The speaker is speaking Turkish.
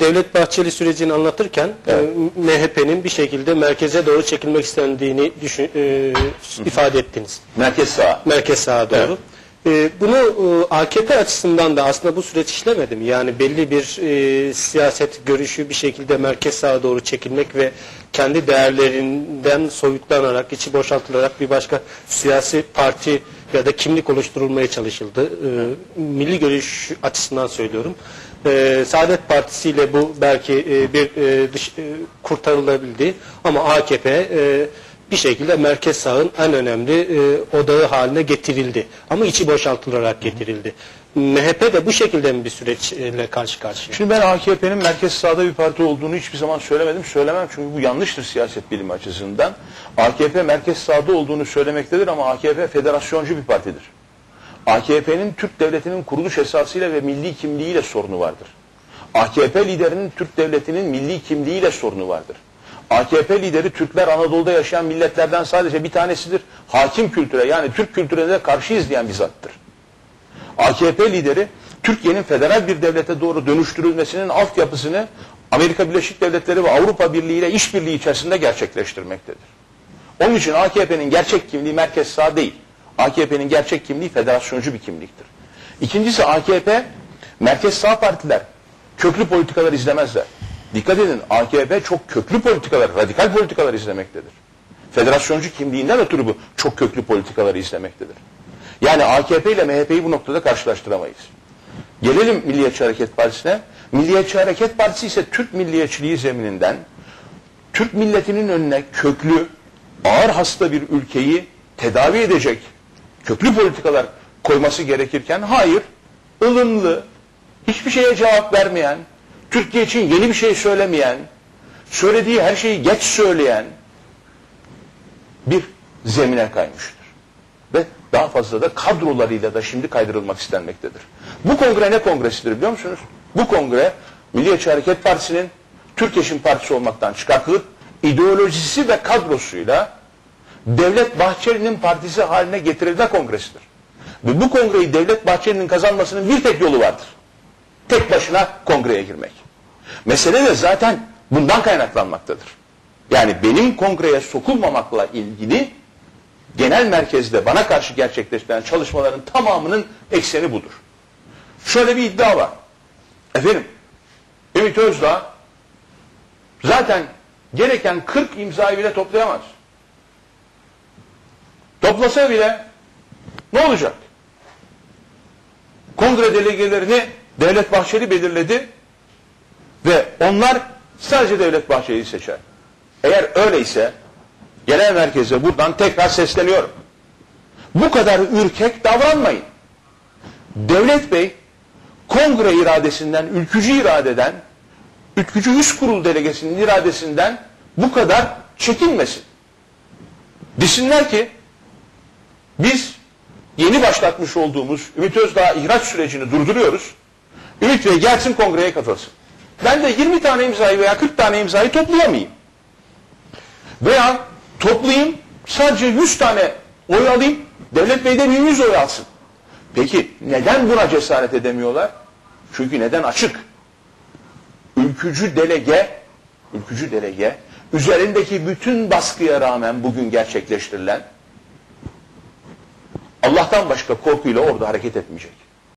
Devlet Bahçeli sürecini anlatırken e, MHP'nin bir şekilde merkeze doğru çekilmek istendiğini düşün, e, ifade ettiniz. Merkez sağ. Merkez sağa doğru. E, bunu e, AKP açısından da aslında bu süreç işlemedi mi? Yani belli bir e, siyaset görüşü bir şekilde merkez sağa doğru çekilmek ve kendi değerlerinden soyutlanarak, içi boşaltılarak bir başka siyasi parti ya da kimlik oluşturulmaya çalışıldı. E, milli görüş açısından söylüyorum. E, Saadet Partisi ile bu belki e, bir e, dış, e, kurtarılabildi ama AKP e, bir şekilde merkez sağın en önemli e, odağı haline getirildi. Ama içi boşaltılarak getirildi. MHP de bu şekilde mi bir süreçle karşı karşıya? Şimdi ben AKP'nin merkez sağda bir parti olduğunu hiçbir zaman söylemedim. Söylemem çünkü bu yanlıştır siyaset bilimi açısından. AKP merkez sağda olduğunu söylemektedir ama AKP federasyoncu bir partidir. AKP'nin Türk devletinin kuruluş esasıyla ve milli kimliğiyle sorunu vardır. AKP liderinin Türk devletinin milli kimliğiyle sorunu vardır. AKP lideri Türkler Anadolu'da yaşayan milletlerden sadece bir tanesidir. Hakim kültüre yani Türk kültürüne de karşı izleyen bir zattır. AKP lideri Türkiye'nin federal bir devlete doğru dönüştürülmesinin altyapısını Amerika Birleşik Devletleri ve Avrupa Birliği ile işbirliği içerisinde gerçekleştirmektedir. Onun için AKP'nin gerçek kimliği merkez sağ değil. AKP'nin gerçek kimliği federasyoncu bir kimliktir. İkincisi AKP, merkez sağ partiler köklü politikalar izlemezler. Dikkat edin AKP çok köklü politikalar, radikal politikalar izlemektedir. Federasyoncu kimliğinden ötürü bu çok köklü politikaları izlemektedir. Yani AKP ile MHP'yi bu noktada karşılaştıramayız. Gelelim Milliyetçi Hareket Partisi'ne. Milliyetçi Hareket Partisi ise Türk milliyetçiliği zemininden Türk milletinin önüne köklü, ağır hasta bir ülkeyi tedavi edecek köklü politikalar koyması gerekirken hayır, ılımlı, hiçbir şeye cevap vermeyen, Türkiye için yeni bir şey söylemeyen, söylediği her şeyi geç söyleyen bir zemine kaymıştır. Ve daha fazla da kadrolarıyla da şimdi kaydırılmak istenmektedir. Bu kongre ne kongresidir biliyor musunuz? Bu kongre Milliyetçi Hareket Partisi'nin Türkeş'in partisi olmaktan çıkartılıp ideolojisi ve kadrosuyla Devlet Bahçeli'nin partisi haline getirilme kongresidir. Ve bu kongreyi Devlet Bahçeli'nin kazanmasının bir tek yolu vardır. Tek başına kongreye girmek. Mesele de zaten bundan kaynaklanmaktadır. Yani benim kongreye sokulmamakla ilgili genel merkezde bana karşı gerçekleştirilen çalışmaların tamamının ekseni budur. Şöyle bir iddia var. Efendim, Ümit Özdağ zaten gereken 40 imzayı bile toplayamaz. Toplasa bile ne olacak? Kongre delegelerini Devlet Bahçeli belirledi ve onlar sadece Devlet Bahçeli'yi seçer. Eğer öyleyse genel merkeze buradan tekrar sesleniyorum. Bu kadar ürkek davranmayın. Devlet Bey kongre iradesinden, ülkücü iradeden, ülkücü üst kurul delegesinin iradesinden bu kadar çekinmesin. Desinler ki biz yeni başlatmış olduğumuz Ümit Özdağ ihraç sürecini durduruyoruz. Ümit Bey gelsin kongreye katılsın. Ben de 20 tane imzayı veya 40 tane imzayı toplayamayayım. Veya toplayayım sadece 100 tane oy alayım. Devlet Bey de 1100 oy alsın. Peki neden buna cesaret edemiyorlar? Çünkü neden açık? Ülkücü delege, ülkücü delege üzerindeki bütün baskıya rağmen bugün gerçekleştirilen Allah'tan başka korkuyla orada hareket etmeyecek.